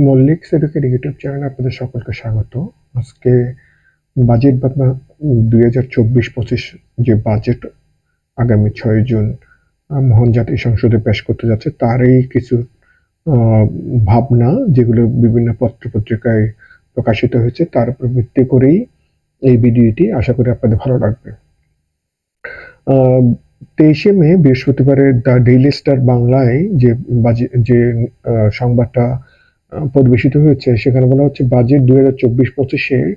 Mallick সেদুকের YouTube চ্যানেলে আপনাদের সকলকে স্বাগত। আজকে বাজেট ভাবনা দুই হাজার চব্বিশ পঁচিশ যে বাজেট আগামী ছয় জুন মহান জাতীয় সংসদে পেশ করতে যাচ্ছে, তারই কিছু ভাবনা যেগুলো বিভিন্ন পত্র পত্রিকায় প্রকাশিত হয়েছে, তার উপর ভিত্তি করেই এই ভিডিওটি আশা করি আপনাদের ভালো লাগবে। তেইশে মে বৃহস্পতিবারে দ্য ডেইলি স্টার বাংলায় যে বাজে- যে সংবাদটা পরিবেশিত হয়েছে, সেখানে বলা হচ্ছে বাজেট দুই হাজার চব্বিশ পঁচিশে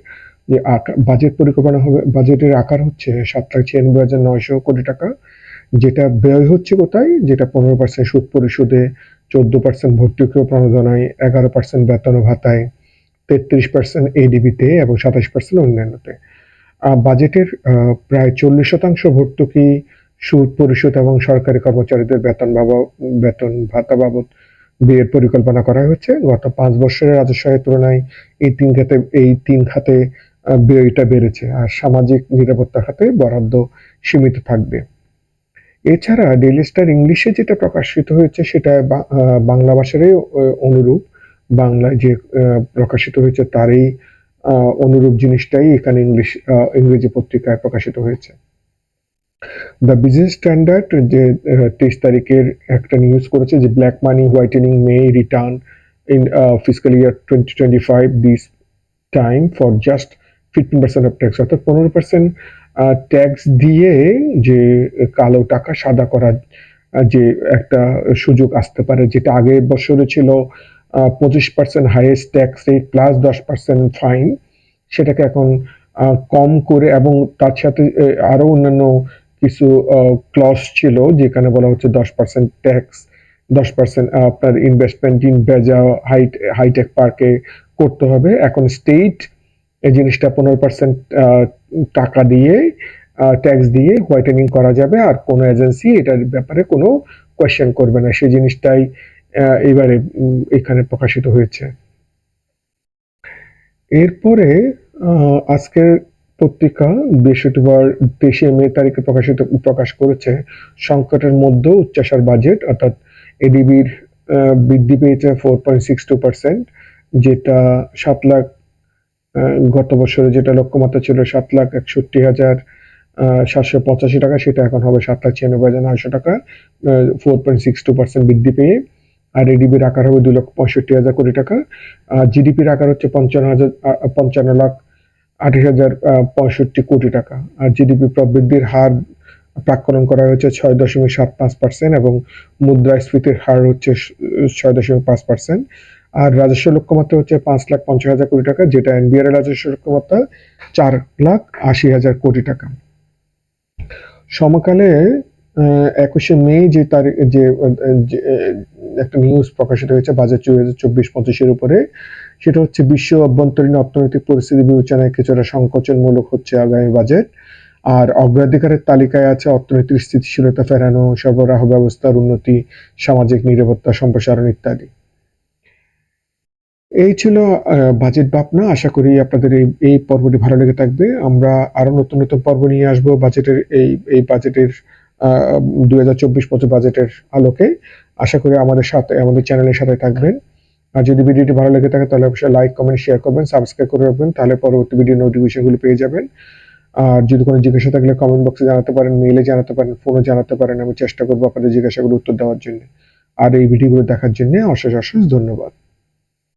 যে আকা- বাজেট পরিকল্পনা হবে বাজেটের আকার হচ্ছে সাত লাখ ছিয়ানব্বই হাজার নয়শো কোটি টাকা, যেটা ব্যয় হচ্ছে কোথায়? যেটা পনেরো পার্সেন্ট সুদ পরিশোধে, চোদ্দ পার্সেন্ট ভর্তুকি ও প্রণোদনায় এগারো পার্সেন্ট বেতন ভাতায়, তেত্রিশ পার্সেন্ট এডিবিতে এবং সাতাশ পার্সেন্ট অন্যান্যতে। বাজেটের প্রায় চল্লিশ শতাংশ ভর্তুকি, সুদ পরিশোধ এবং সরকারি কর্মচারীদের বেতন বাবদ বেতন ভাতা বাবদ ব্যয়ের পরিকল্পনা করা হয়েছে। গত পাঁচ বছরের রাজস্ব আয়ের তুলনায় এই তিন খাতে, এই তিন খাতে ব্যয়টা বেড়েছে আর সামাজিক নিরাপত্তা খাতে বরাদ্দ সীমিত থাকবে। এছাড়া ডেইলি স্টার ইংলিশে যেটা প্রকাশিত হয়েছে সেটা বাংলা ভাষারই অনুরূপ। বাংলায় যে প্রকাশিত হয়েছে তারই অনুরূপ জিনিসটাই এখানে ইংলিশ ইংরেজি পত্রিকায় প্রকাশিত হয়েছে। দ্য বিজনেস স্ট্যান্ডার্ড যে তেইশ তারিখের একটা নিউজ করেছে যে black money whitening may return in physical year twenty twenty five this time for just fifteen percent of tax অর্থাৎ পনেরো পার্সেন্ট ট্যাক্স দিয়ে যে কালো টাকা সাদা করার যে একটা সুযোগ আসতে পারে যেটা আগের বছরে ছিল পঁচিশ percent highest tax rate plus দশ পার্সেন্ট ফাইন সেটাকে এখন কম করে এবং তার সাথে আরও অন্যান্য কিছু ক্লস ছিল যেখানে বলা হচ্ছে দশ পার্সেন্ট ট্যাক্স দশ পার্সেন্ট আপনার ইনভেস্টমেন্ট ইন বেজা হাইট হাইটেক পার্কে করতে হবে। এখন স্টেট এই জিনিসটা পনেরো পার্সেন্ট টাকা দিয়ে ট্যাক্স দিয়ে হোয়াইটেনিং করা যাবে আর কোনো এজেন্সি এটার ব্যাপারে কোনো কোয়েশ্চেন করবে না। সেই জিনিসটাই এবারে এখানে প্রকাশিত হয়েছে। এরপরে আজকের পত্রিকা বৃহস্পতিবার তেইশে মে তারিখে প্রকাশিত, প্রকাশ করেছে। সংকটের মধ্যেও উচ্চাসার বাজেট, অর্থাৎ এডিবির বৃদ্ধি পেয়েছে four point six two percent যেটা সাত লাখ গত বছরে যেটা লক্ষ্যমাত্রা ছিল সাত লাখ একষট্টি হাজার সাতশো পঁচাশি টাকা, সেটা এখন হবে সাত লাখ ছিয়ানব্বই হাজার নয়শো টাকা four point six two percent বৃদ্ধি পেয়ে। আর এডিবির আকার হবে দু লক্ষ পঁয়ষট্টি হাজার কোটি টাকা। আর জিডিপির আকার হচ্ছে পঞ্চান্ন হাজার পঞ্চান্ন লাখ আঠাশ হাজার পঁয়ষট্টি কোটি টাকা। আর জিডিপি প্রবৃদ্ধির হার প্রাক্কলন করা হয়েছে ছয় দশমিক সাত পাঁচ পার্সেন্ট এবং মুদ্রাস্ফীতির হার হচ্ছে ছয় দশমিক পাঁচ পার্সেন্ট আর রাজস্ব লক্ষ্যমাত্রা হচ্ছে পাঁচ লাখ পঞ্চাশ হাজার কোটি টাকা, যেটা এনবিআর রাজস্ব লক্ষ্যমাত্রা চার লাখ আশি হাজার কোটি টাকা। সমকালে একুশে মে যে তারিখ, যে একটা নিউজ প্রকাশিত হয়েছে বাজেট দুই হাজার চব্বিশ পঁচিশের উপরে, সেটা হচ্ছে বিশ্ব অভ্যন্তরীণ অর্থনৈতিক পরিস্থিতি বিবেচনায় কিছুটা সংকোচনমূলক হচ্ছে আগামী বাজেট। আর অগ্রাধিকারের তালিকায় আছে অর্থনৈতিক স্থিতিশীলতা ফেরানো, সরবরাহ ব্যবস্থার উন্নতি, সামাজিক নিরাপত্তা সম্প্রসারণ ইত্যাদি। এই ছিল বাজেট ভাবনা। আশা করি আপনাদের এই এই পর্বটি ভালো লেগে থাকবে। আমরা আরও নতুন নতুন পর্ব নিয়ে আসব বাজেটের, এই এই বাজেটের দুই হাজার চব্বিশ পঁচিশ বাজেটের আলোকে। আশা করি আমাদের সাথে আমাদের চ্যানেলের সাথে থাকবেন। আর যদি ভিডিওটি ভালো লেগে থাকে, তাহলে অবশ্যই লাইক কমেন্ট শেয়ার করবেন সাবস্ক্রাইব করে রাখবেন, তাহলে পরবর্তী ভিডিও নোটিফিকেশনগুলো পেয়ে যাবেন। আর যদি কোনো জিজ্ঞাসা থাকলে কমেন্ট বক্সে জানাতে পারেন মেইলে জানাতে পারেন ফোনে জানাতে পারেন। আমি চেষ্টা করব আপনাদের জিজ্ঞাসাগুলো উত্তর দেওয়ার জন্য। আর এই ভিডিওগুলো দেখার জন্য অশেষ অশেষ ধন্যবাদ।